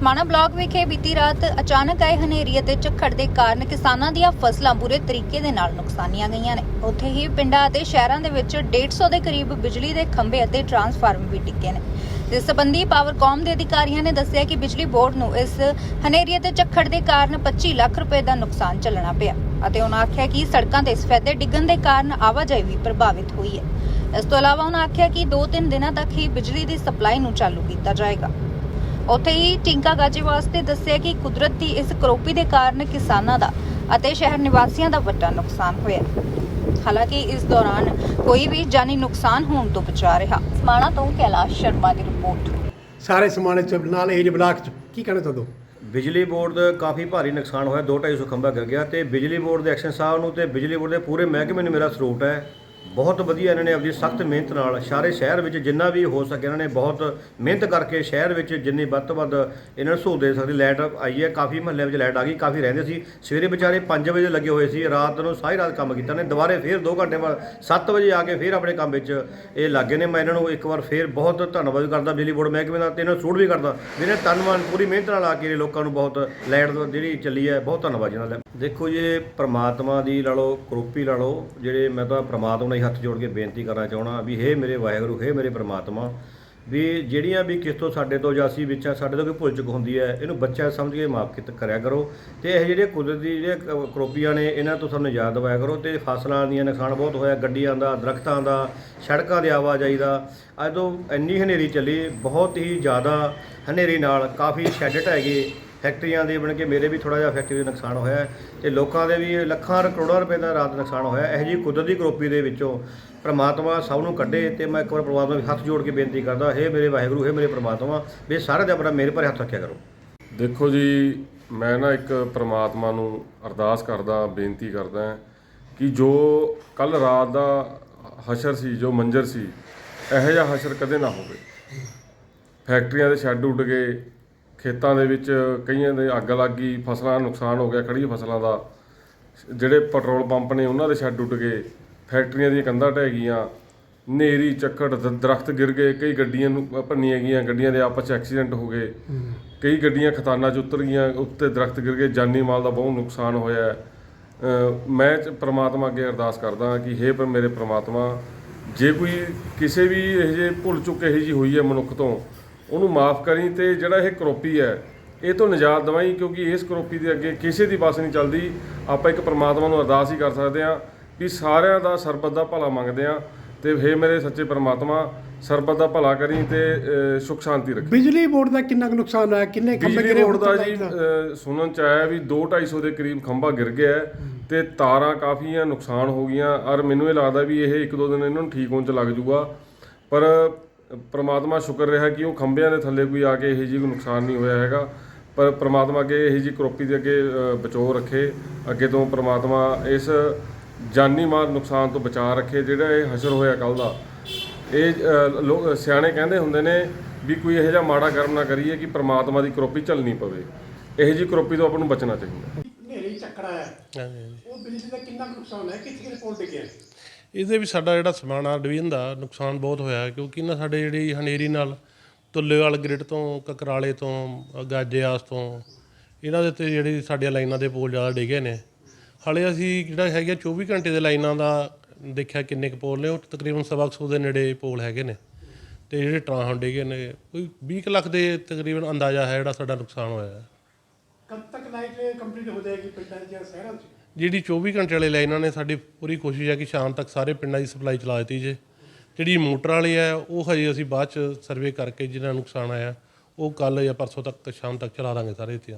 Samana block ਵਿਖੇ ਬੀਤੀ ਰਾਤ ਅਚਾਨਕ ਆਏ ਹਨੇਰੀ ਅਤੇ ਝੱਖੜ ਦੇ ਕਾਰਨ ਕਿਸਾਨਾਂ ਦੀਆਂ ਫਸਲਾਂ ਬੁਰੇ ਤਰੀਕੇ ਦੇ ਨਾਲ ਨੁਕਸਾਨੀਆਂ ਗਈਆਂ ਨੇ। ਉੱਥੇ ਹੀ ਪਿੰਡਾਂ ਅਤੇ ਸ਼ਹਿਰਾਂ ਦੇ ਵਿੱਚ 150 ਦੇ ਕਰੀਬ ਬਿਜਲੀ ਦੇ ਖੰਭੇ ਅਤੇ ਟਰਾਂਸਫਾਰਮਰ ਵੀ ਡਿੱਗੇ ਨੇ। ਇਸ ਸੰਬੰਧੀ ਪਾਵਰਕਾਮ ਦੇ ਅਧਿਕਾਰੀਆਂ ਨੇ ਦੱਸਿਆ ਕਿ ਬਿਜਲੀ ਬੋਰਡ ਨੂੰ ਇਸ ਹਨੇਰੀ ਅਤੇ ਝੱਖੜ ਦੇ ਕਾਰਨ 25 ਲੱਖ ਰੁਪਏ ਦਾ ਨੁਕਸਾਨ ਝੱਲਣਾ ਪਿਆ ਅਤੇ ਉਹਨਾਂ ਆਖਿਆ ਕਿ ਸੜਕਾਂ ਤੇ ਸਫੈਦੇ ਡਿੱਗਣ ਦੇ ਕਾਰਨ ਆਵਾਜਾਈ ਵੀ ਪ੍ਰਭਾਵਿਤ ਹੋਈ ਹੈ। ਇਸ ਤੋਂ ਇਲਾਵਾ ਉਹਨਾਂ ਆਖਿਆ ਕਿ 2-3 ਦਿਨਾਂ ਤੱਕ ਹੀ ਬਿਜਲੀ ਦੀ ਸਪਲਾਈ ਨੂੰ ਚਾਲੂ ਕੀਤਾ ਜਾਏਗਾ। ਉੱਥੇ ਹੀ ਟਿੰਕਾ ਗਾਜੀ ਵਾਸਤੇ ਦੱਸਿਆ ਕਿ ਕੁਦਰਤ ਦੀ ਇਸ ਕਰੋਪੀ ਦੇ ਕਾਰਨ ਕਿਸਾਨਾਂ ਦਾ ਅਤੇ ਸ਼ਹਿਰ ਨਿਵਾਸੀਆਂ ਦਾ ਵੱਡਾ ਨੁਕਸਾਨ ਹੋਇਆ ਹਾਲਾਂਕਿ ਇਸ ਦੌਰਾਨ ਕੋਈ ਵੀ ਜਾਨੀ ਨੁਕਸਾਨ ਹੋਣ ਤੋਂ ਬਚਾ ਰਿਹਾ। ਸਮਾਣਾ ਤੋਂ ਕੈਲਾਸ਼ ਸ਼ਰਮਾ ਦੀ ਰਿਪੋਰਟ। ਸਾਰੇ ਸਮਾਣੇ ਚ ਨਾਲ ਏਜ ਬਲਾਕ ਚ ਕੀ ਕਹਿਣਾ ਚਾਹੁੰਦੇ ਹੋ? ਬਿਜਲੀ ਬੋਰਡ ਦਾ ਕਾਫੀ ਭਾਰੀ ਨੁਕਸਾਨ ਹੋਇਆ 2-250 ਖੰਭਾ ਗਿਰ ਗਿਆ ਤੇ ਬਿਜਲੀ ਬੋਰਡ ਦੇ ਐਕਸ਼ਨ ਸਾਹਿਬ ਨੂੰ ਤੇ ਬਿਜਲੀ ਬੋਰਡ ਦੇ ਪੂਰੇ ਮਹਿਕਮੇ ਨੂੰ ਮੇਰਾ ਸਲੂਟ ਹੈ ਬਹੁਤ ਵਧੀਆ ਇਹਨਾਂ ਨੇ ਆਪਣੀ ਸਖਤ ਮਿਹਨਤ ਨਾਲ ਸਾਰੇ ਸ਼ਹਿਰ ਵਿੱਚ ਜਿੰਨਾ ਵੀ ਹੋ ਸਕੇ ਇਹਨਾਂ ਨੇ ਬਹੁਤ ਮਿਹਨਤ ਕਰਕੇ ਸ਼ਹਿਰ ਵਿੱਚ ਜਿੰਨੀ ਵੱਧ ਤੋਂ ਵੱਧ ਇਹਨਾਂ ਨੂੰ ਸਹੂਲਤ ਦੇ ਸਕਦੀ। ਲਾਈਟ ਆਈ ਹੈ, ਕਾਫੀ ਮਹੱਲੇ ਵਿੱਚ ਲਾਈਟ ਆ ਗਈ, ਕਾਫੀ ਰਹਿੰਦੇ ਸੀ। ਸਵੇਰੇ ਵਿਚਾਰੇ 5 ਵਜੇ ਲੱਗੇ ਹੋਏ ਸੀ, ਰਾਤ ਨੂੰ ਸਾਰੀ ਰਾਤ ਕੰਮ ਕੀਤਾ। ਨੇ ਦੁਬਾਰੇ ਫੇਰ 2 ਘੰਟੇ ਬਾਅਦ 7 ਵਜੇ ਆ ਕੇ ਫੇਰ ਆਪਣੇ ਕੰਮ ਵਿੱਚ ਇਹ ਲੱਗੇ ਨੇ। ਮੈਂ ਇਹਨਾਂ ਨੂੰ ਇੱਕ ਵਾਰ ਫੇਰ ਬਹੁਤ ਧੰਨਵਾਦ ਕਰਦਾ, ਬਿਜਲੀ ਬੋਰਡ ਮਹਿਕਮੇ ਦਾ ਤੇ ਇਹਨਾਂ ਨੂੰ ਸੂਟ ਵੀ ਕਰਦਾ। ਵੀ ਇਹਨੇ ਤਨਮਾਨ ਪੂਰੀ ਮਿਹਨਤ ਨਾਲ ਆ ਕੇ ਲੋਕਾਂ ਨੂੰ ਬਹੁਤ ਲਾਈਟ ਜਿਹੜੀ ਚੱਲੀ ਹੈ, ਬਹੁਤ ਧੰਨਵਾਦ ਜੀ ਦਾ। ਦੇਖੋ ਜੀ ਪਰਮਾਤਮਾ ਦੀ ਲਾ ਲਓ, ਕਰੋਪੀ ਲਾ ਲਓ, ਜਿਹੜੇ ਮੈਂ ਤਾਂ ਪਰਮਾਤਮਾ ਨਾਲ ਹੀ ਹੱਥ ਜੋੜ ਕੇ ਬੇਨਤੀ ਕਰਨਾ ਚਾਹਣਾ ਵੀ ਹੇ ਮੇਰੇ ਵਾਹਿਗੁਰੂ, ਹੇ ਮੇਰੇ ਪ੍ਰਮਾਤਮਾ, ਵੀ ਜਿਹੜੀਆਂ ਵੀ ਕਿਸ ਤੋਂ ਸਾਡੇ ਤੋਂ ਜਾਂ ਅਸੀਂ ਵਿੱਚ ਸਾਡੇ ਤੋਂ ਕੋਈ ਭੁੱਲ ਚੁੱਕ ਹੁੰਦੀ ਹੈ, ਇਹਨੂੰ ਬੱਚਾ ਸਮਝ ਕੇ ਮਾਫ ਕੀਤਾ, ਕਰਿਆ ਕਰੋ। ਤੇ ਇਹ ਜਿਹੜੇ ਕੁਦਰਤੀ ਜਿਹੜੇ ਕ- ਕਰੋਪੀਆਂ ਨੇ, ਇਹਨਾਂ ਤੋਂ ਸਾਨੂੰ ਯਾਦ ਦਿਵਾਇਆ ਕਰੋ। ਤੇ ਫਸਲਾਂ ਦੀਆਂ ਨੁਕਸਾਨ ਬਹੁਤ ਹੋਇਆ, ਗੱਡੀਆਂ ਦਾ, ਦਰਖਤਾਂ ਦਾ, ਸੜਕਾਂ ਦੀ ਆਵਾਜਾਈ ਦਾ। ਅੱਜ ਤੋਂ ਇੰਨੀ ਹਨੇਰੀ ਚੱਲੀ, ਬਹੁਤ ਹੀ ਜ਼ਿਆਦਾ ਹਨੇਰੀ ਨਾਲ ਕਾਫੀ ਸ਼ੈੱਡ ਢਹਿ ਗਏ ਫੈਕਟਰੀਆਂ ਦੇ ਬਣ ਕੇ ਮੇਰੇ ਵੀ ਥੋੜਾ ਜਿਹਾ ਫੈਕਟਰੀ ਦਾ ਨੁਕਸਾਨ ਹੋਇਆ ਹੈ ਤੇ ਲੋਕਾਂ ਦੇ ਵੀ ਲੱਖਾਂ ਕਰੋੜਾਂ ਰੁਪਏ ਦਾ ਰਾਤ ਨੁਕਸਾਨ ਹੋਇਆ ਇਹੋ ਜਿਹੀ ਕੁਦਰਤੀ ਕਰੋਪੀ ਦੇ ਵਿੱਚੋਂ ਪ੍ਰਮਾਤਮਾ ਸਭ ਨੂੰ ਕੱਢੇ ਤੇ ਮੈਂ ਇੱਕ ਵਾਰ ਪ੍ਰਮਾਤਮਾ ਨੂੰ ਹੱਥ ਜੋੜ ਕੇ ਬੇਨਤੀ ਕਰਦਾ, ਹੇ ਮੇਰੇ ਵਾਹਿਗੁਰੂ, ਹੇ ਮੇਰੇ ਪ੍ਰਮਾਤਮਾ, ਵੀ ਇਹ ਸਾਰੇ ਦਾ ਆਪਣਾ ਮੇਰੇ ਪਰ ਹੱਥ ਰੱਖਿਆ ਕਰੋ। ਦੇਖੋ ਜੀ, ਮੈਂ ਨਾ ਇੱਕ ਪ੍ਰਮਾਤਮਾ ਨੂੰ ਅਰਦਾਸ ਕਰਦਾ, ਬੇਨਤੀ ਕਰਦਾ ਕਿ ਜੋ ਕੱਲ ਰਾਤ ਦਾ ਹਸ਼ਰ ਸੀ, ਜੋ ਮੰਜ਼ਰ ਸੀ, ਇਹੋ ਜਿਹਾ ਹਸ਼ਰ ਕਦੇ ਨਾ ਹੋਵੇ। ਫੈਕਟਰੀਆਂ ਦੇ ਸ਼ੈੱਡ ਉੱਡ ਗਏ ਖੇਤਾਂ ਦੇ ਵਿੱਚ ਕਈਆਂ ਦੇ ਅੱਗ ਲੱਗ ਗਈ, ਫਸਲਾਂ ਦਾ ਨੁਕਸਾਨ ਹੋ ਗਿਆ ਖੜੀ ਫਸਲਾਂ ਦਾ। ਜਿਹੜੇ ਪੈਟਰੋਲ ਪੰਪ ਨੇ ਉਹਨਾਂ ਦੇ ਛੱਡ ਉੱਡ ਗਏ, ਫੈਕਟਰੀਆਂ ਦੀਆਂ ਕੰਧਾਂ ਢਹਿ ਗਈਆਂ ਨੇਰੀ ਚੱਕੜ, ਦ- ਦਰਖਤ ਗਿਰ ਗਏ, ਕਈ ਗੱਡੀਆਂ ਨੂੰ ਭੰਨੀਆਂ ਗਈਆਂ, ਗੱਡੀਆਂ ਦੇ ਆਪਸ 'ਚ ਐਕਸੀਡੈਂਟ ਹੋ ਗਏ। ਕਈ ਗੱਡੀਆਂ ਖਤਾਨਾਂ 'ਚ ਉਤਰ ਗਈਆਂ, ਉੱਤੇ ਦਰਖਤ ਗਿਰ ਗਏ, ਜਾਨੀ ਮਾਲ ਦਾ ਬਹੁਤ ਨੁਕਸਾਨ ਹੋਇਆ ਮੈਂ ਚ- ਪ੍ਰਮਾਤਮਾ ਅੱਗੇ ਅਰਦਾਸ ਕਰਦਾ ਕਿ ਹੇ ਪਰ ਮੇਰੇ ਪ੍ਰਮਾਤਮਾ, ਜੇ ਕੋਈ ਕਿਸੇ ਵੀ ਇਹ ਜੇ ਭੁੱਲ ਚੁੱਕ ਇਹੋ ਜੀ ਹੋਈ ਹੈ ਮਨੁੱਖ ਤੋਂ ਉਹਨੂੰ ਮਾਫ ਕਰੀ ਤੇ ਜਿਹੜਾ ਇਹ ਕਰੋਪੀ ਹੈ ਇਹ ਤੋਂ ਨਿਜਾਤ ਦਵਾਈ ਕਿਉਂਕਿ ਇਸ ਕਰੋਪੀ ਦੇ ਅੱਗੇ ਕਿਸੇ ਦੀ ਬਸ ਨਹੀਂ ਚੱਲਦੀ। ਆਪਾਂ ਇੱਕ ਪ੍ਰਮਾਤਮਾ ਨੂੰ ਅਰਦਾਸ ਹੀ ਕਰ ਸਕਦੇ ਹਾਂ ਵੀ ਸਾਰਿਆਂ ਦਾ ਸਰਬਤ ਦਾ ਭਲਾ ਮੰਗਦੇ ਹਾਂ ਤੇ ਹੇ ਮੇਰੇ ਸੱਚੇ ਪ੍ਰਮਾਤਮਾ ਸਰਬਤ ਦਾ ਭਲਾ ਕਰੀ ਤੇ ਸੁਖ ਸ਼ਾਂਤੀ ਰੱਖੀ। ਬਿਜਲੀ ਬੋਰਡ ਦਾ ਕਿੰਨਾ ਕੁ ਨੁਕਸਾਨ ਹੋਇਆ? ਕਿੰਨੇ ਖੰਭੇ ਗਿਰੇ ਬੋਰਡ ਦਾ ਜੀ ਸੁਣਨ ਚ ਆਇਆ ਵੀ 2-250 ਦੇ ਕਰੀਬ ਖੰਭਾ ਗਿਰ ਗਿਆ ਹੈ ਤੇ ਤਾਰਾਂ ਕਾਫੀਆਂ ਨੁਕਸਾਨ ਹੋ ਗਈਆਂ। ਔਰ ਮੈਨੂੰ ਇਹ ਲੱਗਦਾ ਵੀ ਇਹ ਇੱਕ ਦੋ ਦਿਨ ਇਹਨਾਂ ਨੂੰ ਠੀਕ ਹੋਣ ਚ ਲੱਗ ਜੂਗਾ। ਪਰ ਪ੍ਰਮਾਤਮਾ ਸ਼ੁਕਰ ਰਿਹਾ ਕਿ ਉਹ ਖੰਭਿਆਂ ਦੇ ਥੱਲੇ ਕੋਈ ਆ ਕੇ ਇਹ ਜੀ ਕੋਈ ਨੁਕਸਾਨ ਨਹੀਂ ਹੋਇਆ ਹੈਗਾ। ਪਰ ਪ੍ਰਮਾਤਮਾ ਅੱਗੇ ਇਹ ਜੀ ਕਰੋਪੀ ਦੇ ਅੱਗੇ ਅ, ਬਚਾਓ ਰੱਖੇ। ਅੱਗੇ ਤੋਂ ਪ੍ਰਮਾਤਮਾ ਇਸ ਜਾਨੀ ਮਾਲ ਨੁਕਸਾਨ ਤੋਂ ਬਚਾ ਰੱਖੇ ਜਿਹੜਾ ਇਹ ਹਸ਼ਰ ਹੋਇਆ ਕੱਲ ਦਾ। ਇਹ ਲੋਕ ਸਿਆਣੇ ਕਹਿੰਦੇ ਹੁੰਦੇ ਨੇ ਵੀ ਕੋਈ ਇਹੋ ਜਿਹਾ ਮਾੜਾ ਕਰਮ ਨਾ ਕਰੀਏ ਕਿ ਪ੍ਰਮਾਤਮਾ ਦੀ ਕਰੋਪੀ ਝੱਲਣੀ ਪਵੇ। ਇਹੋ ਜੀ ਕਰੋਪੀ ਤੋਂ ਆਪਾਂ ਨੂੰ ਬਚਣਾ ਚਾਹੀਦਾ। ਹਨੇਰੀ ਚੱਕੜਾ ਹੈ। ਉਹ ਬਿਜਲੀ ਦਾ ਕਿੰਨਾ ਨੁਕਸਾਨ ਹੈ ਕਿੱਥੇ ਕਿੱਥੇ ਪੋਲ ਡਿੱਗਿਆ? ਇਹਦੇ ਵੀ ਸਾਡਾ ਜਿਹੜਾ ਸਮਾਣਾ ਡਿਵੀਜ਼ਨ ਦਾ ਨੁਕਸਾਨ ਬਹੁਤ ਹੋਇਆ ਕਿਉਂਕਿ ਇਹਨਾਂ ਸਾਡੇ ਜਿਹੜੀ ਹਨੇਰੀ ਨਾਲ ਤੁੱਲੇਵਾਲ ਗ੍ਰਿਡ ਤੋਂ ਕਕਰਾਲੇ ਤੋਂ ਅ, ਗਾਜੇਆਸ ਤੋਂ ਇਹਨਾਂ ਦੇ ਉੱਤੇ ਜਿਹੜੀ ਸਾਡੀਆਂ ਲਾਈਨਾਂ ਦੇ ਪੋਲ ਜ਼ਿਆਦਾ ਡਿੱਗੇ ਨੇ। ਹਾਲੇ ਅਸੀਂ ਜਿਹੜਾ ਹੈਗਾ 24 ਘੰਟੇ ਦੇ ਲਾਈਨਾਂ ਦਾ ਦੇਖਿਆ ਕਿੰਨੇ ਕੁ ਪੋਲ ਨੇ ਉਹ ਤਕਰੀਬਨ ਸਵਾ ਕੁ ਸੌ ਦੇ ਨੇੜੇ ਪੋਲ ਹੈਗੇ ਨੇ ਤੇ ਜਿਹੜੇ ਟਰਾਂਹ ਡਿੱਗੇ ਨੇ ਕੋਈ 20 ਕੁ ਲੱਖ ਦੇ ਤਕਰੀਬਨ ਅੰਦਾਜ਼ਾ ਹੈ ਜਿਹੜਾ ਸਾਡਾ ਨੁਕਸਾਨ ਹੋਇਆ ਹੈ। ਕਦ ਤੱਕ ਲਾਈਟ ਕੰਪਲੀਟ ਹੋ ਜਾਏਗੀ ਪਿੰਡਾਂ ਜਾਂ ਸ਼ਹਿਰਾਂ 'ਚ? ਜਿਹੜੀ 24 ਘੰਟੇ ਵਾਲੇ ਲਾਈਨਾਂ ਨੇ, ਸਾਡੀ ਪੂਰੀ ਕੋਸ਼ਿਸ਼ ਹੈ ਕਿ ਸ਼ਾਮ ਤੱਕ ਸਾਰੇ ਪਿੰਡਾਂ ਦੀ ਸਪਲਾਈ ਚਲਾ ਦਿੱਤੀ ਜੇ। ਜਿਹੜੀ ਮੋਟਰ ਵਾਲੇ ਆ ਉਹ ਹਜੇ ਅਸੀਂ ਬਾਅਦ ਚ ਸਰਵੇ ਕਰਕੇ ਜਿਹਨਾਂ ਨੂੰ ਨੁਕਸਾਨ ਆਇਆ, ਉਹ ਕੱਲ ਜਾਂ ਪਰਸੋਂ ਤੱਕ, ਸ਼ਾਮ ਤੱਕ ਚਲਾ ਦਾਂਗੇ ਸਾਰੇ ਇੱਥੇ।